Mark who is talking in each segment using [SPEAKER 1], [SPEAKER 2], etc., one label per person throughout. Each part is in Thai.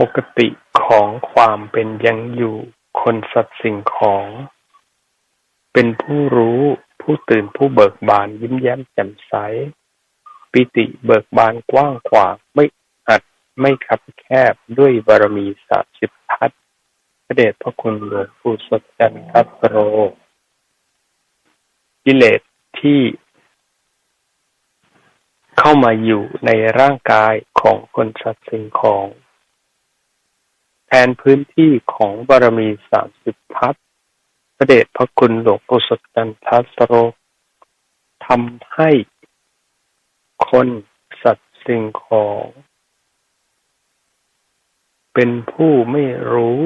[SPEAKER 1] ปกติของความเป็นยังอยู่ คนสัตว์สิ่งของ เป็นผู้รู้ผู้ตื่นผู้เบิกบานยิ้มแย้มแจ่มใส ปิติเบิกบานกว้างขวางไม่อัดไม่คับแคบด้วยบารมีสามสิบทัศพระเดชพระคุณหลวงปู่สดจันทัสโรกิเลสที่เข้ามาอยู่ในร่างกายของคนสัตว์สิ่งของ แทนพื้นที่ของบารมีสามสิบทัศพระเดชพระคุณหลวงปู่สดจันทัสโรทำให้คนสัตว์สิ่งของ เป็นผู้ไม่รู้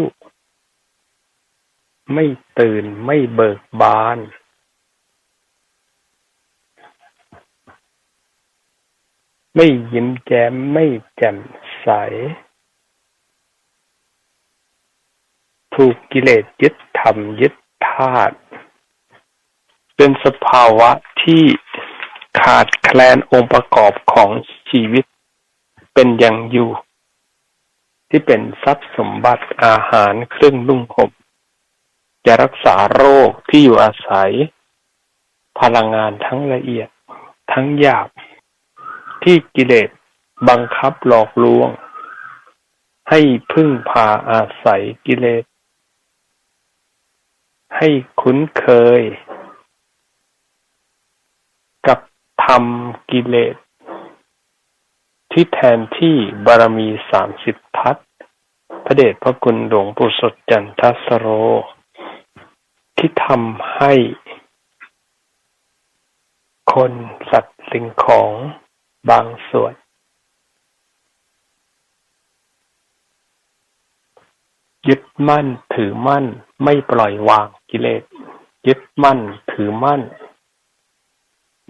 [SPEAKER 1] ไม่ตื่นไม่เบิกบาน ไม่ยิ้มแย้มไม่แจ่มใส ถูกกิเลสยึดธรรมยึดธาตุเป็นสภาวะที่ขาดแคลนองค์ประกอบของชีวิต เป็นอย่างอยู่ ที่เป็นทรัพย์สมบัติอาหารเครื่องนุ่งห่มจะรักษาโรคที่อยู่อาศัย พลังงานทั้งละเอียดทั้งหยาบ ที่กิเลสบังคับหลอกลวง ให้พึ่งพาอาศัยกิเลส ให้คุ้นเคยกับธรรมกิเลสที่แทนที่บารมีสามสิบทัศพระเดชพระคุณหลวงปู่สดจันทสโร ที่ทำให้ คนสัตว์สิ่งของบางส่วน ยึดมั่นถือมั่น ไม่ปล่อยวางกิเลส ยึดมั่นถือมั่น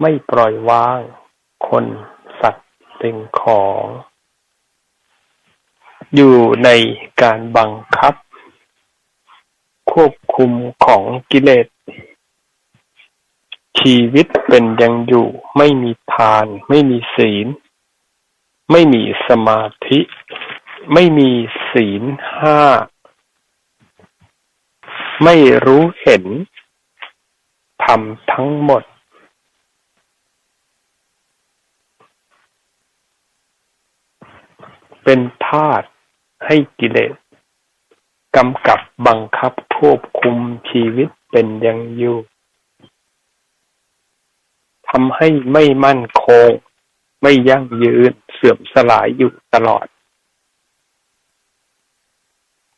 [SPEAKER 1] ไม่ปล่อยวาง คนสัตว์สิ่งของ อยู่ในการบังคับ ควบคุมของกิเลส ชีวิตเป็นยังอยู่ ไม่มีทาน ไม่มีศีล ไม่มีสมาธิ ไม่มีศีลห้า ไม่รู้เห็นทำทั้งหมดเป็นทาสให้กิเลสกำกับบังคับควบคุมชีวิตเป็นยังอยู่ทำให้ไม่มั่นคง ไม่ยั่งยืนเสื่อมสลายอยู่ตลอด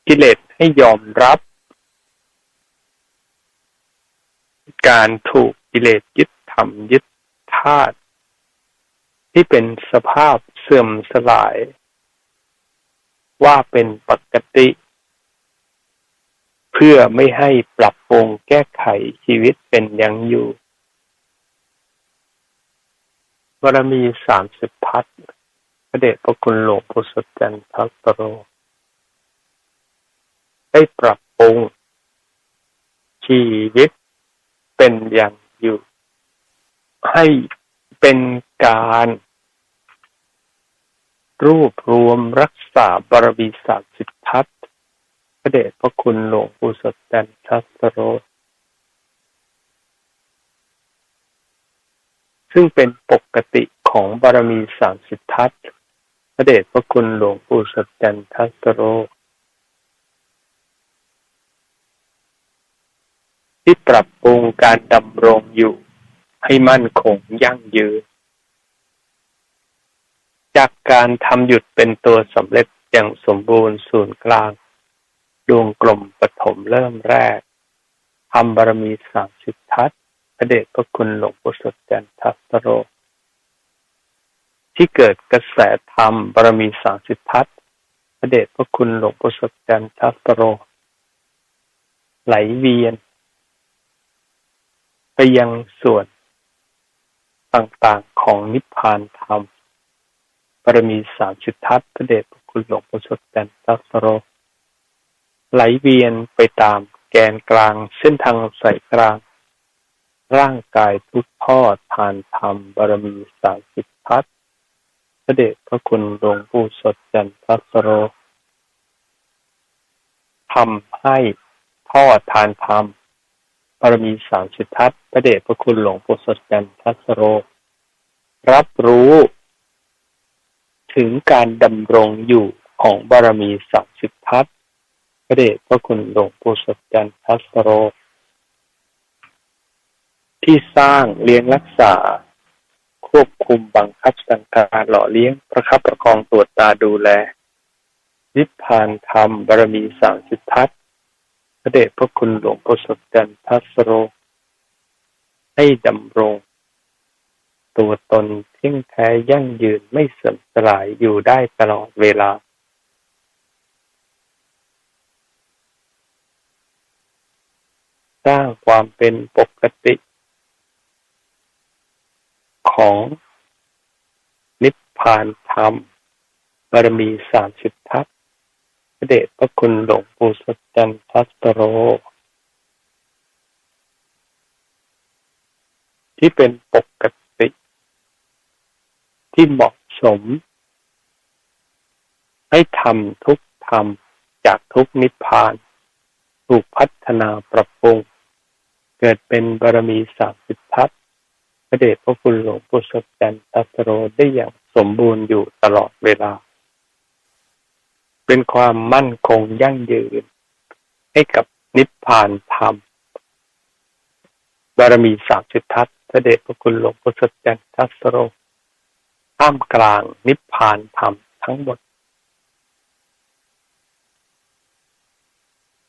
[SPEAKER 1] กิเลสให้ยอมรับ การถูกกิเลสยึดธรรมยึดธาตุที่เป็นสภาพเสื่อมสลาย ว่าเป็นปกติ เพื่อไม่ให้ปรับปรุงแก้ไขชีวิตเป็นยังอยู่บารมีสามสิบพัฒพระเดชพระคุณหลวงปู่สดจันทสโร ได้ปรับปรุงชีวิต เป็นอย่างอยู่ ให้เป็นการรวบรวมรักษาบารมีสามสิบทัศพระเดชพระคุณหลวงปู่สดจันทัสโร ซึ่งเป็นปกติของบารมีสามสิบทัศพระเดชพระคุณหลวงปู่สัจจันทัสโร ที่ปรับปรุงการดำรงอยู่ให้มั่นคงยั่งยืน จากการทำหยุดเป็นตัวสำเร็จอย่างสมบูรณ์ศูนย์กลาง ดวงกลมปฐมเริ่มแรกทำบารมีสามสิบทัศพระเดชพระคุณหลวงปู่สดจันทัสโร ที่เกิดกระแสธรรมบารมีสามสิบทัศพระเดชพระคุณหลวงปู่สดจันทัสโร ไหลเวียน ไปยังส่วนต่างๆของนิพพานธรรมบารมีสามสิบทัศพระเดชพระคุณหลวงปู่สดจันทัสโร ไหลเวียนไปตามแกนกลางเส้นทางสายกลาง ร่างกายทุกทอดทานธรรมบารมีสามสิบพัฒพระเดชพระคุณหลวงปู่สดจันทัสโรทำให้ท่อทานธรรม บารมีสามสิททัศพระเดชพระคุณหลวงปู่สดจันทัสโร รับรู้ถึงการดำรงอยู่ของบารมีสามสิททัศพระเดชพระคุณหลวงปู่สดจันทัสโร ที่สร้างเลี้ยงรักษา ควบคุมบังคับสังการหล่อเลี้ยงประคับประคองตรวจตาดูแลนิพพานธรรมบารมีสามสิททัศ พระเดชพระคุณหลวงปู่สดจันทัสโร ให้ดำรง ตัวตนเที่ยงแท้ยั่งยืนไม่เสื่อมสลายอยู่ได้ตลอดเวลา สร้างความเป็นปกติ ของนิพพานธรรมบารมีสามสิบทัศ พระเดชพระคุณหลวงปู่สดจันทัสโร ที่เป็นปกติ ที่เหมาะสม ให้ทำทุกทำจากทุกนิพพาน ถูกพัฒนาปรับปรุง เกิดเป็นบารมีสามสิบทัศพระเดชพระคุณหลวงปู่สดจันทัสโรได้อย่างสมบูรณ์อยู่ตลอดเวลา เป็นความมั่นคงยั่งยืน ให้กับนิพพานธรรม บารมีสามสิททัศพระเดพระคุณหลวงพ่อสจันทัสโรท่ามกลางนิพพานธรรมทั้งหมด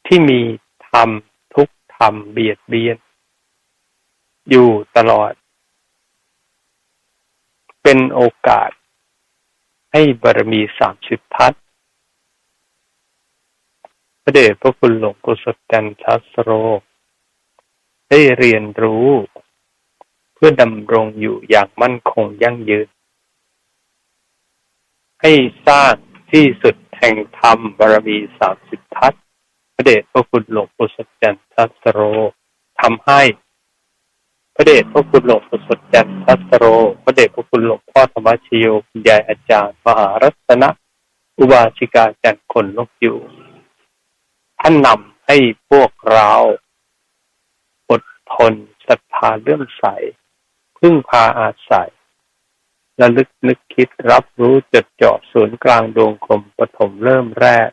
[SPEAKER 1] ที่มีธรรมทุกธรรมเบียดเบียน อยู่ตลอด เป็นโอกาสให้บารมีสามสิททัศพ ระเดชพระคุณหลวงปู่สดจันทัสโร ได้เรียนรู้ เพื่อดำรงอยู่อย่างมั่นคงยั่งยืน ให้สร้างที่สุดแห่งธรรมบารมีสามสิบทัศพระเดชพระคุณหลวงปู่สดจันทัสโรทำให้พระเดชพระคุณหลวงปู่สดจันทัสโร พระเดชพระคุณหลวงพ่อธรรมชโยคุณยายอาจารย์ มหารัตนะ อุบาสิกาจันคนลกอยู่ ท่านนำให้พวกเราอดทนศรัทธาเรื่องใส พึ่งพาอาศัยระลึกนึกคิดรับรู้จดจ่อศูนย์กลางดวงคมปฐมเริ่มแรก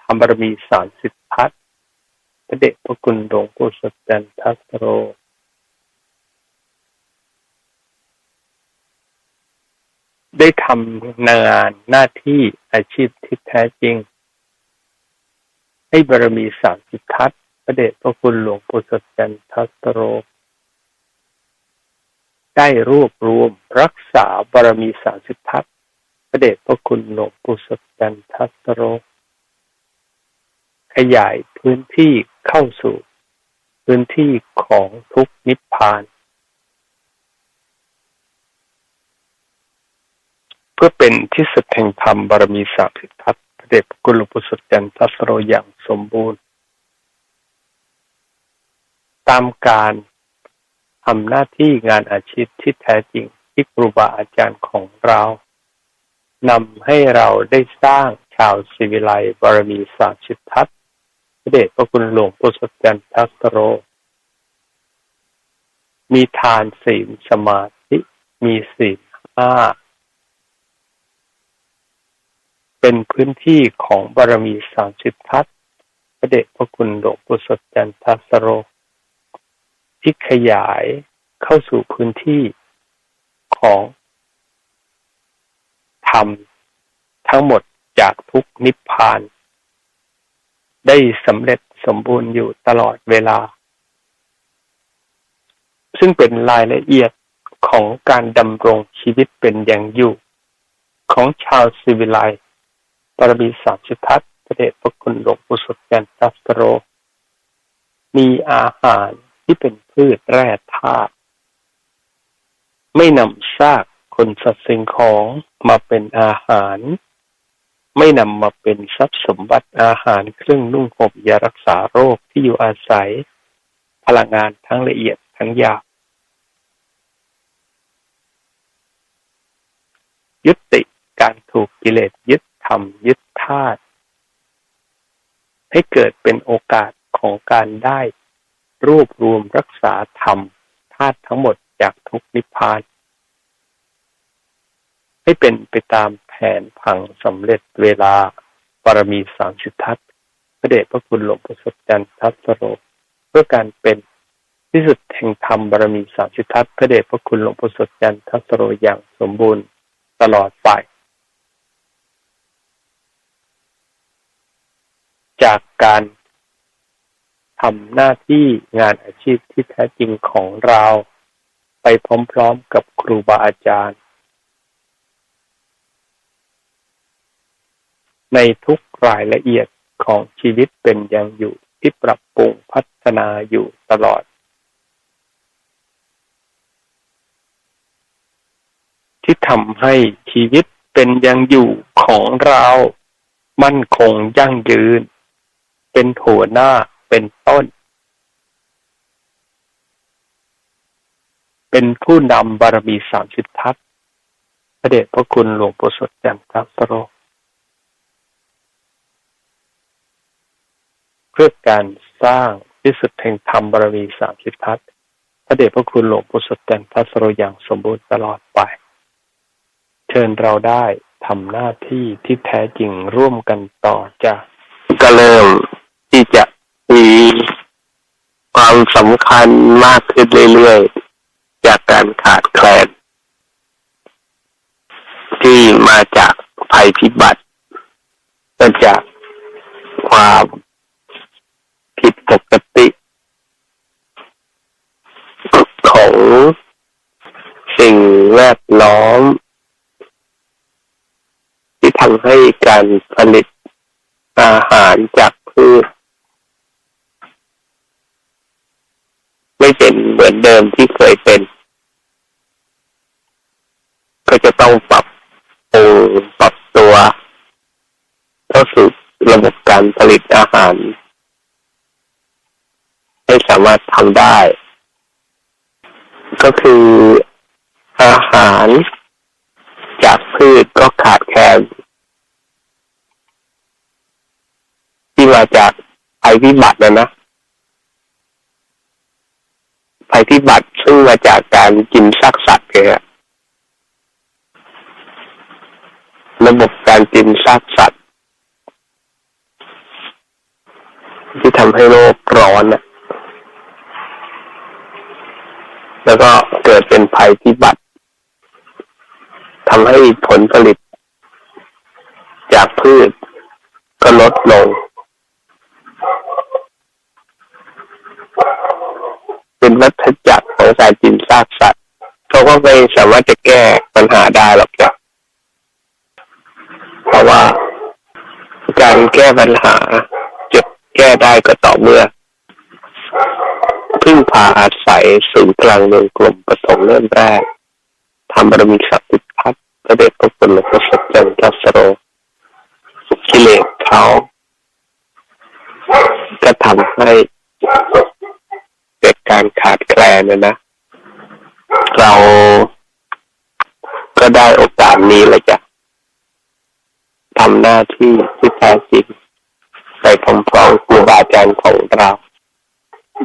[SPEAKER 1] ทำบารมีสารสิทพัฒพระเดชพระคุณหลวงปู่สดจันทัสโรได้ทำงานหน้าที่อาชีพที่แท้จริง ให้บารมีสามสิบทัศพระเดชพระคุณหลวงปู่สดจันทัสโร ได้รวบรวมรักษาบารมีสามสิบทัศพระเดชพระคุณหลวงปู่สดจันทัสโร ขยายพื้นที่เข้าสู่ พื้นที่ของทุกนิพพาน เพื่อเป็นที่สุดแห่งธรรมบารมีสามสิบทัศ เด็จกุลปุสุจันทัสโรอย่างสมบูรณ์ ตามการทำหน้าที่งานอาชีพที่แท้จริงที่ครูบาอาจารย์ของเรานำให้เราได้สร้างชาวศิวิไลบารมีสาชิตทัศพระเดชพระคุณหลวงปุสุจันทัสโร มีทานศีลสมาธิ มีศีลห้า เป็นพื้นที่ของบารมีสามสิบทัศพระเดชพระคุณหลวงปู่สดจันทัสโรที่ขยายเข้าสู่พื้นที่ของธรรมทั้งหมดจากทุกนิพพาน ได้สำเร็จสมบูรณ์อยู่ตลอดเวลา ซึ่งเป็นรายละเอียดของการดำรงชีวิตเป็นอย่างอยู่ ของชาวซิวิไล บารมีสามสิบทัศพระเดชพระคุณหลวงปู่สุดยันทัสโร มีอาหารที่เป็นพืชแร่ธาตุไม่นำซากคนสัตว์สิ่งของมาเป็นอาหาร ไม่นำมาเป็นทรัพย์สมบัติอาหารเครื่องนุ่งห่มยารักษาโรคที่อยู่อาศัย พลังงานทั้งละเอียดทั้งหยาบยุติการถูกกิเลสยึด ธรรมยึดธาตุให้เกิดเป็นโอกาสของการได้รวบรวมรักษาธรรมธาตุทั้งหมดจากทุกนิพพาน ให้เป็นไปตามแผนผังสำเร็จเวลาปรมีสามชุดทัศพระเดชพระคุณหลวงพ่อสดจันททัศโรเพื่อการเป็นที่สุดแห่งธรรมบารมีสามชุดทัศพระเดชพระคุณหลวงพ่อสดจันทัศโรอย่างสมบูรณ์ตลอดไป จากการทำหน้าที่งานอาชีพที่แท้จริงของเรา ไปพร้อมๆกับครูบาอาจารย์ ในทุกรายละเอียดของชีวิตเป็นยังอยู่ที่ปรับปรุงพัฒนาอยู่ตลอด ที่ทำให้ชีวิตเป็นยังอยู่ของเรา มั่นคงยั่งยืน เป็นหัวหน้า เป็นต้น เป็นผู้นำบารมีสามสิบทัศพระเดชพระคุณหลวงปู่สดจันทสโรเพื่อการสร้างที่สุดแห่งธรรมบารมีสามสิบทัศพระเดชพระคุณหลวงปู่สดจันทสโรอย่างสมบูรณ์ตลอดไป เชิญเราได้ทำหน้าที่ที่แท้จริงร่วมกันต่อจาก
[SPEAKER 2] ก็เริ่ม ที่จะมีความสำคัญมากขึ้นเรื่อยๆ จากการขาดแคลน ที่มาจากภัยพิบัติมาจากความผิดปกติ ของสิ่งแวดล้อม ที่ทำให้การผลิตอาหารจากพืช ไม่เป็นเหมือนเดิมที่เคยเป็น ก็จะต้องปรับปรุงปรับตัวเข้าสู่ระบบการผลิตอาหาร ให้สามารถทำได้ ก็คืออาหารจากพืชก็ขาดแคลนที่มาจากภัยพิบัตินะนะ ภัยพิบัติซึ่งมาจากการกินซากสัตว์เนี่ยระบบการกินซากสัตว์ ที่ทำให้โลกร้อนนะแล้วก็เกิดเป็นภัยพิบัติทำให้ผลผลิต จากพืชก็ลดลง เป็นวัฏจักรของสายกินซากสัตว์เขาก็ไม่สามารถจะแก้ปัญหาได้หรอกจ้ะเพราะว่าการแก้ปัญหาจะแก้ได้ก็ต่อเมื่อพึ่งพาอาศัยศูนย์กลางเมืองกลมประสงค์เริ่มแรกทำบารมีศักดิ์สิทธิ์พัฒน์พระเดชพระคุณหลวงพ่อสดจันทสโรกิเลสเขาก็ทำให้เกิดการขาดแคล นะนะ เราก็ได้โอกาสนี้เลยจ้ะทำหน้าที่ที่แท้จริงไปพร้อมๆครูบาอาจารย์ของเรา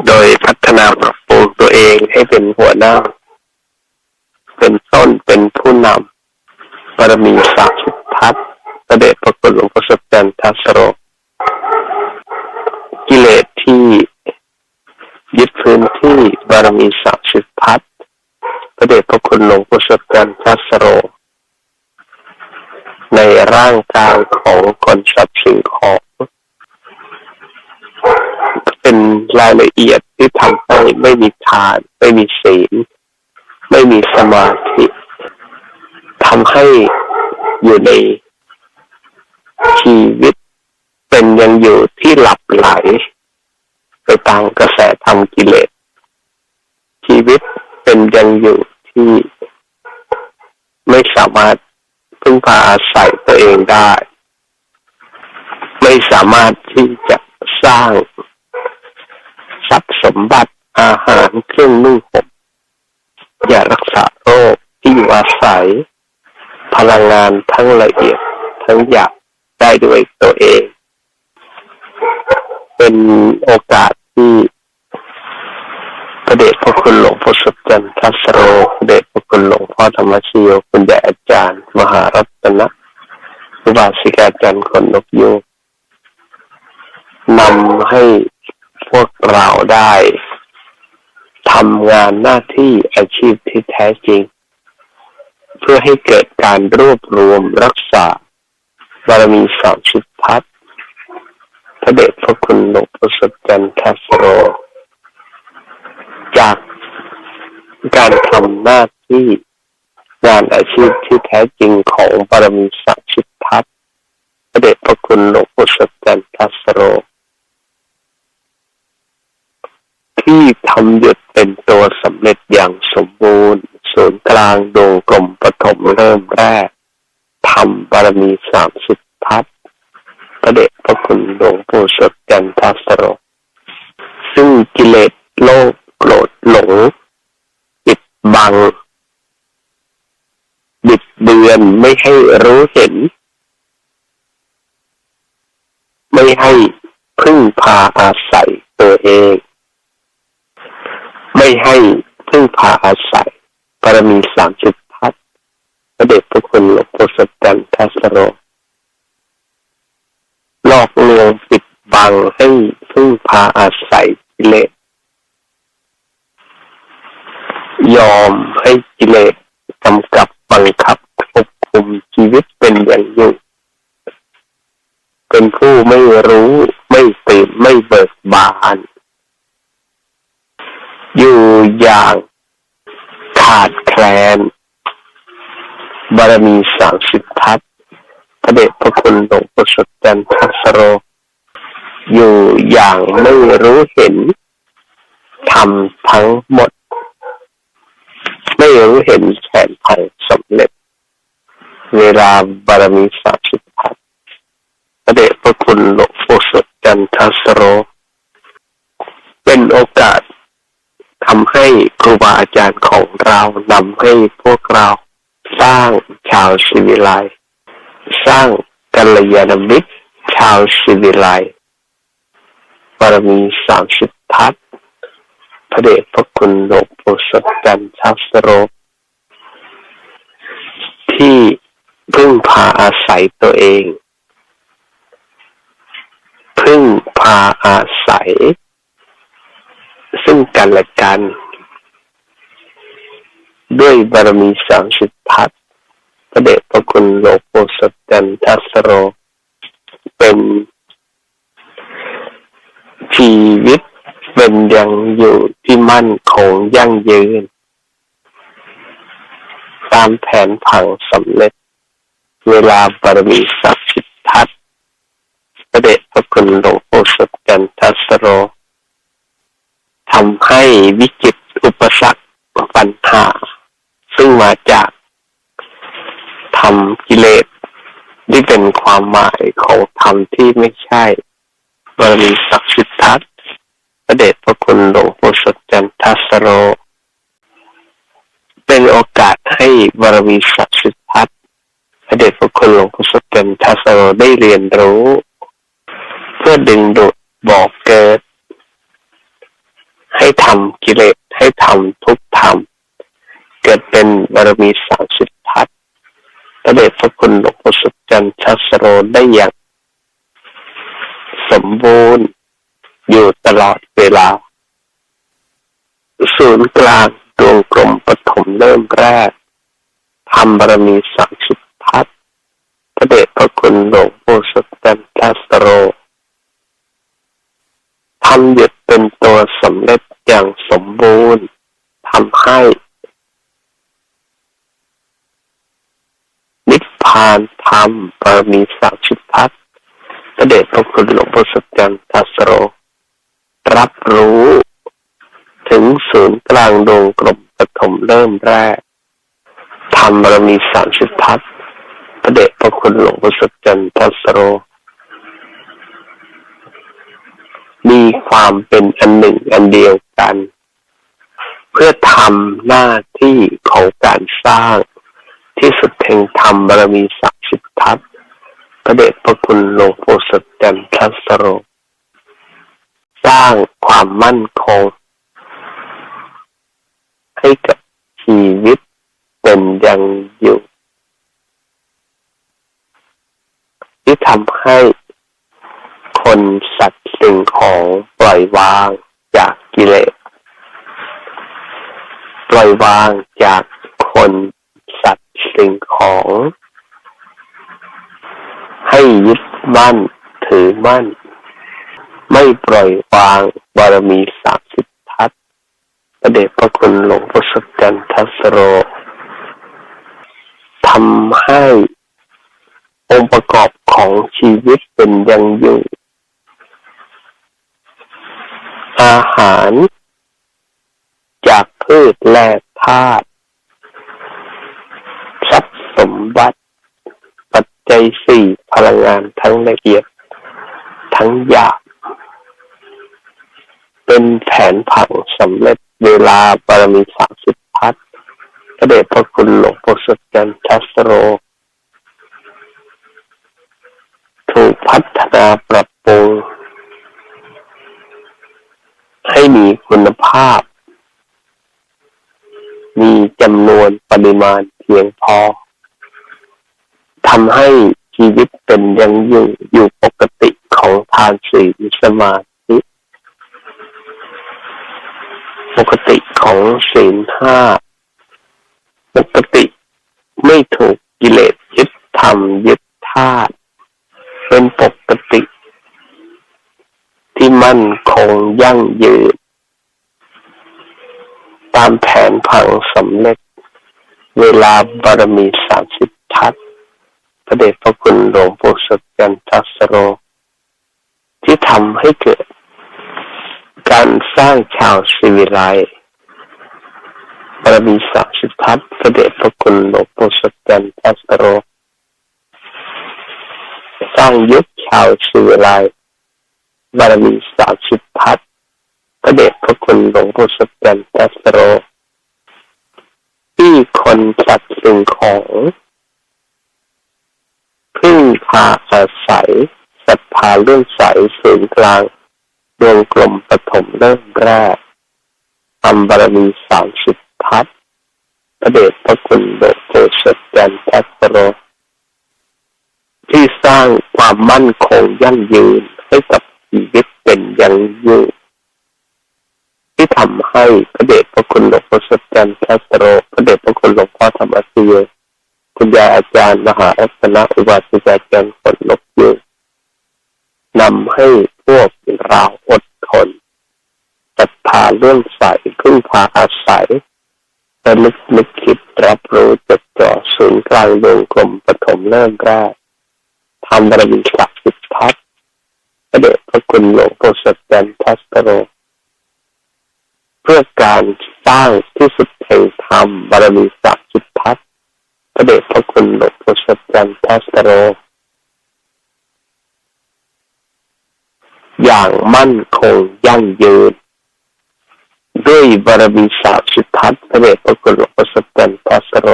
[SPEAKER 2] โดยพัฒนาปรับปรุงตัวเองให้เป็นหัวหน้า เป็นต้นเป็นผู้นำบารมีศักดิ์สิทธิ์พัฒน์ประเดชพระคุณหลวงพ่อสดจันทัสโร กิเลสที่ยึดพื้นที่ บารมีศักสิทธิ์พัฒน์ประเดชพระคุณหลวงพ่อสดจันทัสโร ในร่างกายของคนสัตว์สิ่งของ เป็นรายละเอียดที่ทำให้ไม่มีทาน ไม่มีศีล ไม่มีสมาธิทำให้อยู่ในชีวิตเป็นยังอยู่ที่หลับไหล ไปตามกระแสธรรมกิเลส ชีวิตเป็นยังอยู่ที่ไม่สามารถพึ่งพาอาศัยตัวเองได้ ไม่สามารถที่จะสร้างทรัพย์สมบัติอาหารเครื่องนุ่งห่มยารักษาโรคที่อยู่อาศัย พลังงานทั้งละเอียดทั้งหยาบได้ด้วยตัวเอง เป็นโอกาสที่พระเดชพระคุณหลวงพ่อสุดจันทัสโรพระเดชพระคุณหลวงพ่อธรรมชโยคุณใหญ่อาจารย์ มหารัตนะอุบาสิกาจันทร์คนนกยูงนำให้พวก เราได้ทำงานหน้าที่อาชีพที่แท้จริง เพื่อให้เกิดการรวบรวมรักษาบารมีสามสิบทัศน์พระเดชพระคุณหลวงพ่อสดจันทัสโร จากการทำหน้าที่งานอาชีพที่แท้จริงของบารมีสามสิบทัศน์พระเดชพระคุณหลวงพ่อสดจันทัสโร ที่ทำหยุดเป็นตัวสำเร็จอย่างสมบูรณ์ ศูนย์กลางดวงกลมปฐมเริ่มแรกทำบารมีสามสิบทัศน์พระเดชพระคุณหลวงปู่สดจันทัสโรซึ่งกิเลสโลภโกรธหลงปิดบัง บิดเบือนไม่ให้รู้เห็น ไม่ให้พึ่งพาอาศัยตัวเอง ไม่ให้พึ่งพาอาศัยบารมีสามสิบทัศพระเดชพระคุณหลวงปู่สดจันทัสโรหลอกลวงปิดบังให้พึ่งพาอาศัยกิเลสยอมให้กิเลสกำกับบังคับควบคุมชีวิตเป็นอย่างยิ่งเป็นผู้ไม่รู้ไม่ตื่นไม่เบิกบาน อยู่อย่างขาดแคลน บารมีสามสิบทัศพระเดชพระคุณหลวงปู่สดจันทัสโร อยู่อย่างไม่รู้เห็นทำทั้งหมด ไม่รู้เห็นแผนภัยสำเร็จ เวลาบารมีสามสิบทัศพระเดชพระคุณหลวงปู่สดจันทัสโร เป็นโอกาส ทำให้ครูบาอาจารย์ของเรานำให้พวกเราสร้างชาวศิวิไลสร้างกัลยาณมิตรชาวศิวิไลบารมีสามสิบทัศพระเดชพระคุณหลวงปู่สดจันทัสโร ที่พึ่งพาอาศัยตัวเอง พึ่งพาอาศัย ซึ่งกันและกัน ด้วยบารมีสามสิบทัศพระเดชพระคุณหลวงปู่สดจันทัสโร เป็นชีวิตเป็นยังอยู่ที่มั่นคงยั่งยืน ตามแผนผังสำเร็จ เวลาบารมีสักสิบทัศน์พระเดชพระคุณหลวงปู่สดจันทัสโร ทำให้วิกฤตอุปสรรคปัญหา ซึ่งมาจากทำกิเลสที่เป็นความหมายของธรรมที่ไม่ใช่บารมีศักดิ์สิทธิ์ทัศพระเดชพระคุณหลวงปู่สดจันทัสโร เป็นโอกาสให้บารมีศักดิ์สิทธิ์ทัศพระเดชพระคุณหลวงปู่สดจันทัสโรได้เรียนรู้ เพื่อดึงดูดบอก ทำกิเลสให้ทำทุกธรรม เกิดเป็นบารมีสามสิบทัศน์พระเดชพระคุณหลวงปู่สุจันทรสโรได้อย่าง สมบูรณ์อยู่ตลอดเวลา ศูนย์กลางดวงกลมปฐมเริ่มแรกทำบารมีสามสิบทัศน์พระเดชพระคุณหลวงปู่สุจันทรสโรทำหยุดเป็นตัวสำเร็จ อย่างสมบูรณ์ทำให้ นิพพานธรรมบารมีสามสิบทัศน์พระเดชพระคุณหลวงพ่อสดจันทัสโร รับรู้ ถึงศูนย์กลางดวงกลมปฐมเริ่มแรกธรรมบารมีสามสิบทัศน์พระเดชพระคุณหลวงพ่อสดจันทัสโร มีความเป็นอันหนึ่งอันเดียวกัน เพื่อทำหน้าที่ของการสร้างที่สุดแห่งธรรมบารมีสักสิบทัศพระเดชพระคุณหลวงปู่สดจันทรัสโรความมั่นคง ให้กับชีวิตเป็นยังอยู่ ที่ทำให้ ของปล่อยวางจากกิเลส ปล่อยวางจากคนสัตว์สิ่งของ ให้ยึดมั่นถือมั่น ไม่ปล่อยวางบารมีสามสิบทัศน์พระเดชพระคุณหลวงพ่อสดจันทัสโรทำให้องค์ประกอบของชีวิตเป็นยังอยู่ อาหาร จากพืชแร่ธาตุทรัพย์สมบัติ ปัจจัยสี่พลังงานทั้งละเอียด ทั้งหยาบเป็นแผนผังสำเร็จเวลาบารมีสามสิบพัฒพระเดชพระคุณหลวงพ่อสดจันทัสโร ถูกพัฒนาปรับปรุง ให้มีคุณภาพ มีจำนวนปริมาณเพียงพอทำให้ชีวิตเป็นยังอยู่อยู่ปกติของทานศีสมาธิ ปกติของศีลห้าปกติไม่ถูกกิเลสยึดทำยึดธาตุเป็นปกติ ที่มั่นคงยั่งยืน ตามแผนผังสำเร็จ เวลารมีสามสิบทัศพระเดชพระคุณหลวงปู่สดจันทัสโร ที่ทำให้เกิด การสร้างชาวศิวิไลบารมีสามสิบทัศพระเดชพระคุณหลวงปู่สดจันทัสโร สร้างยุคชาวศิวิไลบารมีสามสิบทัศพระเดชพระคุณหลวงปู่สดจันทัสโร คนสัตว์สิ่งของพึ่งพาอาศัยศรัทธาเรื่องใสศูนย์กลางดวงกลมปฐมเริ่มแรกทำบารมีสามสิบทัศน์พระเดชพระคุณโดดโตสดจันทัสโรที่สร้างความมั่นคงยั่งยืนให้กับชีวิตเป็นยังยืน ที่ทำให้พระเดชพระคุณหลวงพ่อสดจันทัสโรพระเดชพระคุณหลวงพ่อธรรมสีโยคุณยายอาจารย์มหาอัศนะอุบาสิกาจารย์คนลบยืนนำให้พวกเราอดทนศรัทธาเรื่องใสพึ่งพาอาศัยระลึกนึกคิดรับรู้จดจ่อศูนย์กลางดวงกลมปฐมเริ่มแรกทำบารมีศักดิ์สิทธิ์ทัศน์พระเดชพระคุณหลวงพ่อสดจันทัสโร พื่อการสร้างที่สุดแห่งธรรมบารมีศักดิ์สิทธิ์ทัศพระเดชพระคุณหลวงพ่อสดจันทัสโร อย่างมั่นคงยั่งยืน ด้วยบารมีสาสิทธัตถ์พระเดชพระคุณหลวงพ่อสดจันทัสโร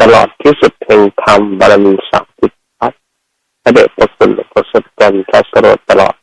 [SPEAKER 2] ตลอดที่สุดแห่งธรรมบารมีสามสิทธัตถ์พระเดชพระคุณหลวงพ่อสดจันทัสโรตลอด